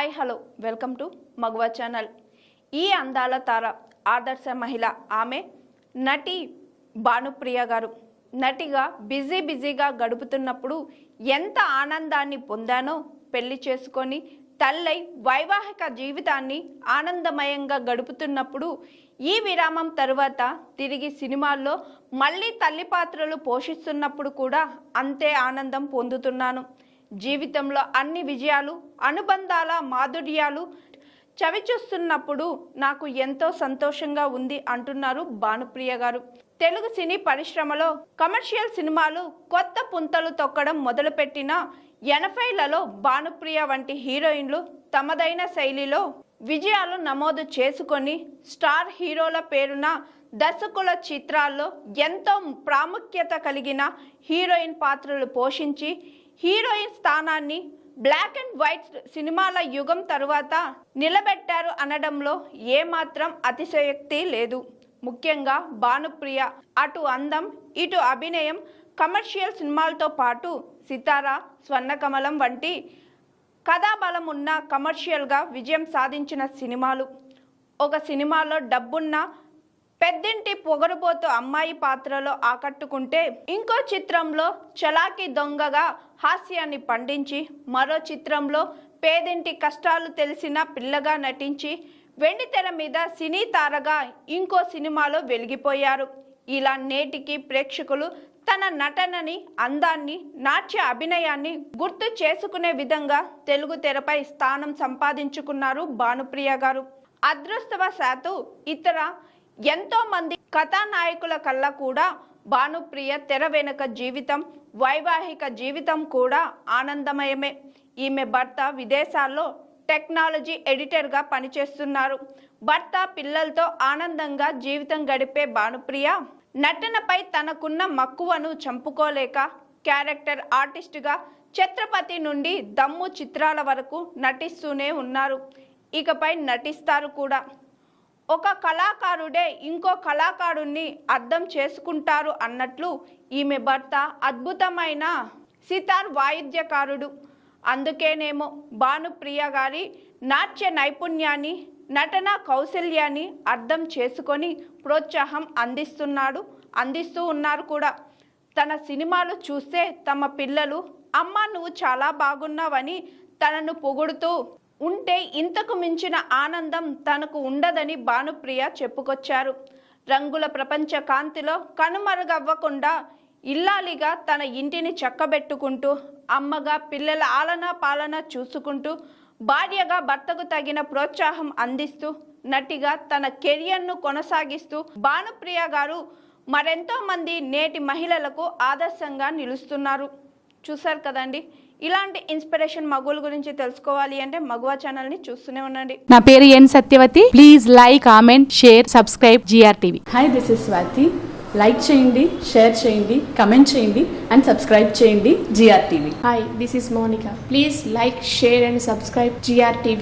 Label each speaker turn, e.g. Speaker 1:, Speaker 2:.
Speaker 1: Hi hello. Welcome to Maguva channel. ఈ అందాల తార ఆదర్శ మహిళ ఆమె నటి భానుప్రియ గారు. నటిగా బిజీ బిజీగా గడుపుతున్నప్పుడు ఎంత ఆనందాన్ని పొందానో పెళ్ళి చేసుకొని తల్లై వైవాహిక జీవితాన్ని ఆనందమయంగా గడుపుతున్నప్పుడు ఈ విరామం తరువాత తిరిగి సినిమాల్లో మళ్ళీ తల్లి పాత్రలు పోషిస్తున్నప్పుడు కూడా అంతే ఆనందం పొందుతున్నాను. జీవితంలో అన్ని విజయాలు అనుబంధాల మాధుర్యాలు చవి చూస్తున్నప్పుడు నాకు ఎంతో సంతోషంగా ఉంది అంటున్నారు భానుప్రియ గారు. తెలుగు సినీ పరిశ్రమలో కమర్షియల్ సినిమాలు కొత్త పుంతలు తొక్కడం మొదలుపెట్టిన ఎనభైలలో భానుప్రియ వంటి హీరోయిన్లు తమదైన శైలిలో విజయాలు నమోదు చేసుకొని స్టార్ హీరోల పేరున దర్శకుల చిత్రాల్లో ఎంతో ప్రాముఖ్యత కలిగిన హీరోయిన్ పాత్రలు పోషించి హీరోయిన్ స్థానాన్ని బ్లాక్ అండ్ వైట్ సినిమాల యుగం తరువాత నిలబెట్టారు అనడంలో ఏమాత్రం అతిశయోక్తి లేదు. ముఖ్యంగా భానుప్రియ అటు అందం ఇటు అభినయం కమర్షియల్ సినిమాలతో పాటు సితారా స్వర్ణకమలం వంటి కథాబలం ఉన్న కమర్షియల్గా విజయం సాధించిన సినిమాలు. ఒక సినిమాలో డబ్బున్న పెద్దింటి పొగరుబోతు అమ్మాయి పాత్రలో ఆకట్టుకుంటే ఇంకో చిత్రంలో చలాకీ దొంగగా హాస్యాన్ని పండించి మరో చిత్రంలో పేదింటి కష్టాలు తెలిసిన పిల్లగా నటించి వెండితెర మీద సినీ తారగా ఇంకో సినిమాలో వెలిగిపోయారు. ఇలా నేటికి ప్రేక్షకులు తన నటనని అందాన్ని నాట్య అభినయాన్ని గుర్తు చేసుకునే విధంగా తెలుగు తెరపై స్థానం సంపాదించుకున్నారు భానుప్రియ గారు. అదృష్టవశాత్తు ఇతర ఎంతో మంది కథానాయకుల కల్లా కూడా భానుప్రియ తెర వెనుక జీవితం వైవాహిక జీవితం కూడా ఆనందమయమే. ఈమె భర్త విదేశాల్లో టెక్నాలజీ ఎడిటర్గా పనిచేస్తున్నారు. భర్త పిల్లలతో ఆనందంగా జీవితం గడిపే భానుప్రియ నటనపై తనకున్న మక్కువను చంపుకోలేక క్యారెక్టర్ ఆర్టిస్టుగా ఛత్రపతి నుండి దమ్ము చిత్రాల వరకు నటిస్తూనే ఉన్నారు. ఇకపై నటిస్తారు కూడా. ఒక కళాకారుడే ఇంకో కళాకారుణ్ణి అర్థం చేసుకుంటారు అన్నట్లు ఈమె భర్త అద్భుతమైన సితార్ వాయిద్యకారుడు. అందుకేనేమో భానుప్రియ గారి నాట్య నైపుణ్యాన్ని నటన కౌశల్యాన్ని అర్థం చేసుకొని ప్రోత్సాహం అందిస్తున్నాడు అందిస్తూ ఉన్నారు కూడా. తన సినిమాలు చూస్తే తమ పిల్లలు అమ్మ నువ్వు చాలా బాగున్నావని తనను పొగుడుతూ ఉంటే ఇంతకు మించిన ఆనందం తనకు ఉండదని భానుప్రియ చెప్పుకొచ్చారు. రంగుల ప్రపంచ కాంతిలో కనుమరుగవ్వకుండా ఇల్లాలిగా తన ఇంటిని చక్కబెట్టుకుంటూ అమ్మగా పిల్లల ఆలన పాలన చూసుకుంటూ భార్యగా భర్తకు తగిన ప్రోత్సాహం అందిస్తూ నటిగా తన కెరియర్ను కొనసాగిస్తూ భానుప్రియ గారు మరెంతో మంది నేటి మహిళలకు ఆదర్శంగా నిలుస్తున్నారు. చూసారు కదండి? ఇలాంటి ఇన్స్పిరేషన్ మగుల గురించి తెలుసుకోవాలి అంటే మగువ ఛానల్ని చూస్తూనే ఉండండి.
Speaker 2: నా పేరు N Satyavathi. Please like comment share subscribe GR TV
Speaker 3: hi this is Swathi like చేయండి షేర్ చేయండి కమెంట్ చేయండి అండ్ సబ్స్క్రైబ్ చేయండి GR TV
Speaker 4: Hi, this is Monica. Please like, share, and subscribe GRTV.